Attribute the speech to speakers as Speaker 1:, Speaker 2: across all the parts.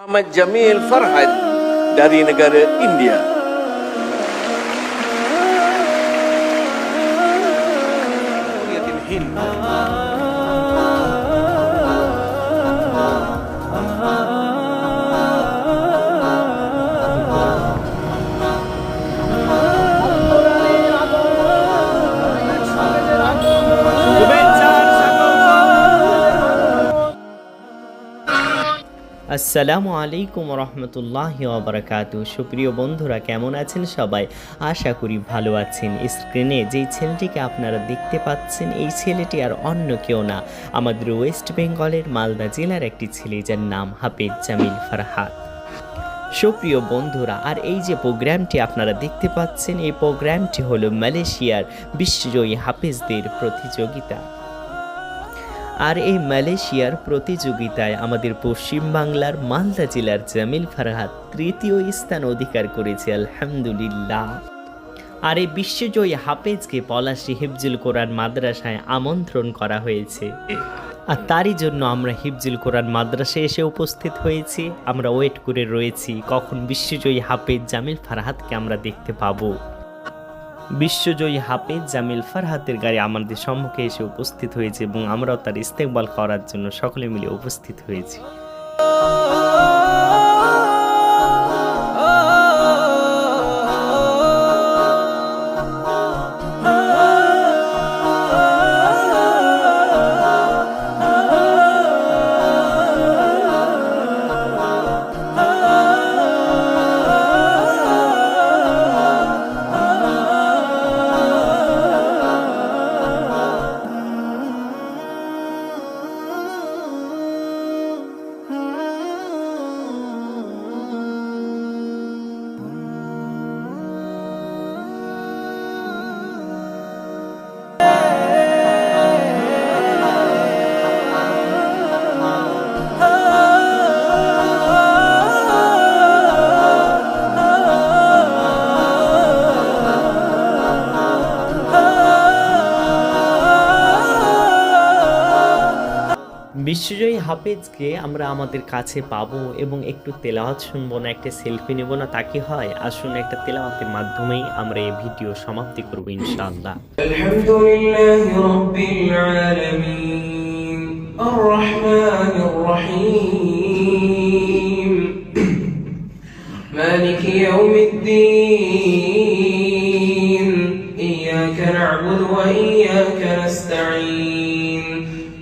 Speaker 1: Muhammad Jamil Farhad dari negara India. Hind.
Speaker 2: আসসালামু আলাইকুম রহমতুল্লাহ ওবরাকাতু সুপ্রিয় বন্ধুরা, কেমন আছেন সবাই? আশা করি ভালো আছেন। স্ক্রিনে যেই ছেলেটিকে আপনারা দেখতে পাচ্ছেন, এই ছেলেটি আর অন্য কেউ না। আমাদের ওয়েস্ট বেঙ্গলের মালদা জেলার একটি ছেলে, যার নাম হাফেজ জামিল ফারহাদ সুপ্রিয় বন্ধুরা, আর এই যে প্রোগ্রামটি আপনারা দেখতে পাচ্ছেন, এই প্রোগ্রামটি হলো মালয়েশিয়ার বিশ্বজয়ী হাফেজদের প্রতিযোগিতা। আর এই মালয়েশিয়ার প্রতিযোগিতায় আমাদের পশ্চিমবাংলার মালদা জেলার জামিল ফারহাদ তৃতীয় স্থান অধিকার করেছে, আলহামদুলিল্লাহ। আর এই বিশ্বজয়ী হাফেজকে পলাশী হিফজুল কোরআন মাদ্রাসায় আমন্ত্রণ করা হয়েছে। আর তারই জন্য আমরা হিফজুল কোরআন মাদ্রাসায় এসে উপস্থিত হয়েছি। আমরা ওয়েট করে রয়েছি, কখন বিশ্বজয়ী হাফেজ জামিল ফারহাদকে আমরা দেখতে পাবো। বিশ্বজয়ী হাফেজ জামিল ফারহাতের গাড়ি আমাদের সম্মুখে এসে উপস্থিত হয়েছে এবং আমরাও তার ইস্তেকবাল করার জন্য সকলে মিলে উপস্থিত হয়েছি। বিশ্বজয়ী হাফেজকে আমরা আমাদের কাছে পাবো এবং একটু তেলাওয়াত শুনব না, একটা সেলফি নেব না, তা কি হয়? আসুন একটা তেলাওয়াতের মাধ্যমেই আমরা এই ভিডিও সমাপ্তি করব ইনশাআল্লাহ।
Speaker 3: আলহামদুলিল্লাহি রাব্বিল আলামিন আর রহমানির রহিম, মালিক ইয়াউমিদ্দিন ইয়াকা না'বুদু ওয়া ইয়াকা নাস্তাঈন।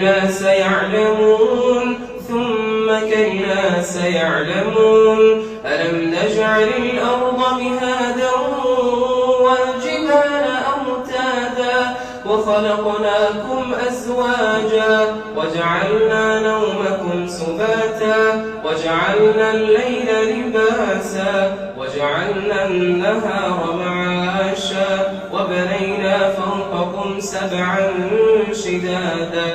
Speaker 3: كلا سيعلمون ثم كلا سيعلمون. ألم نجعل الأرض مهادا والجبال أوتادا وخلقناكم أزواجا وجعلنا نومكم سباتا وجعلنا الليل لباسا وجعلنا النهار معاشا وبنينا فوقكم سبعا شدادا.